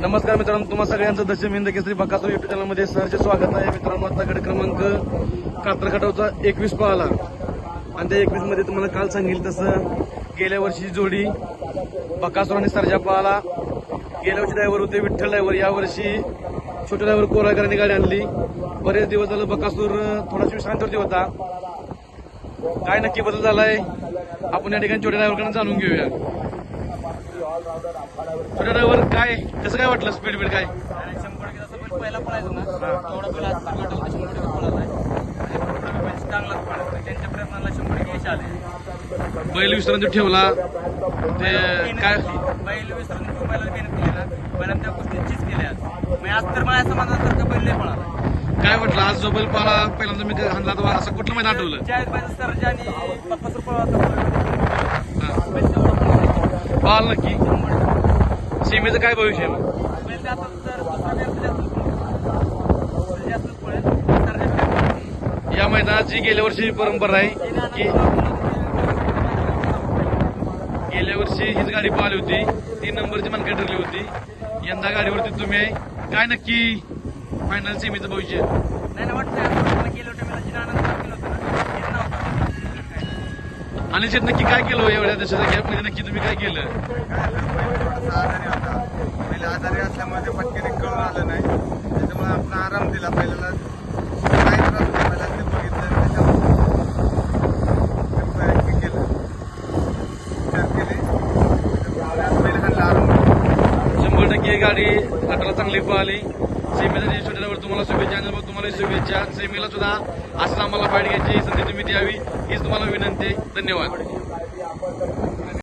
नमस्कार मित्रांनो तुम्हाला सगळ्यांचं दशम हिंद केसरी बकासूर युट्यूब चॅनलमध्ये सहर्ष स्वागत आहे. मित्रांनो आता गड क्रमांक कात्रखटावचा एकवीस पाहिला. आणि त्या एकवीसमध्ये तुम्हाला काल सांगेल तसं गेल्या वर्षी जोडी बकासूर आणि सरजा पाहाला. गेल्या वर्षी ड्रायव्हर होते विठ्ठल ड्रायव्हर यावर्षी छोट्या छोटे ड्रायव्हर कोराकरांनी गाडी आणली. बरेच दिवस झालं बकासूर थोडाशी शांतवरती होता. काय नक्की बदल झालाय? आपण या ठिकाणी छोट्या ड्रायव्हरकडून जाणून घेऊया. ड्रायव्हर काय? कसं काय वाटलं स्पीड बीड काय? शंभर टक्के पहिला पळायचो ना तेवढा शंभर टक्के पळाला आहे. बैल चांगलाच पळाला. त्यांच्या प्रयत्नाला शंभर टक्के यश आले बैल विश्रांती ठेवला. ते काय? बैल विसरून ठेवून बैलाला मेहनत केली ना. बैलांना त्या गोष्टी चीज केल्या आज. मग आज तर समाजासारखं बैल नाही पळाला. काय वाटलं? आज जो बैल पाला पहिल्यांदा मी हाणला तो असं कुठलं माहिती आठवलं? ज्या बैल सरजा आणि पप्पासर पळाला हा. बैल तेवढा पळाला. पाल नक्की. सीमेचं काय भविष्य या मैदानात जी गेल्या वर्षी परंपरा आहे की गेल्या वर्षी हीच गाडी पाहिली होती. तीन नंबरची मनका ठरली होती. यंदा गाडीवरती तुम्ही काय नक्की फायनल सीमेचं भविष्य नाही ना वाटतंय आता मला गेल्या टायमाला जिना आनंद केलं होतं ना हेच आणि शेत नक्की काय केलं हो एवढ्या देशाच्या गॅपमध्ये नक्की तुम्ही काय केलं? आजारी होता पहिले आजारी असल्यामुळे ते पटकन कळून आलं नाही. त्याच्यामुळे आपण आराम दिला पहिल्याला. काय त्रास होता पहिला ते बघितलं त्याच्यामुळे केलं. विचार केले. त्याच्यामुळे पहिले हाणला आराम शंभर टक्के गाडी अठरा चांगली पळाली. सेमीसाठी तुम्हाला शुभेच्छा. तुम्हाला शुभेच्छा. सेमीला सुद्धा असं आम्हाला फाईट घ्यायची. संधी तुम्ही द्यावी. हीच तुम्हाला विनंती. आहे धन्यवाद.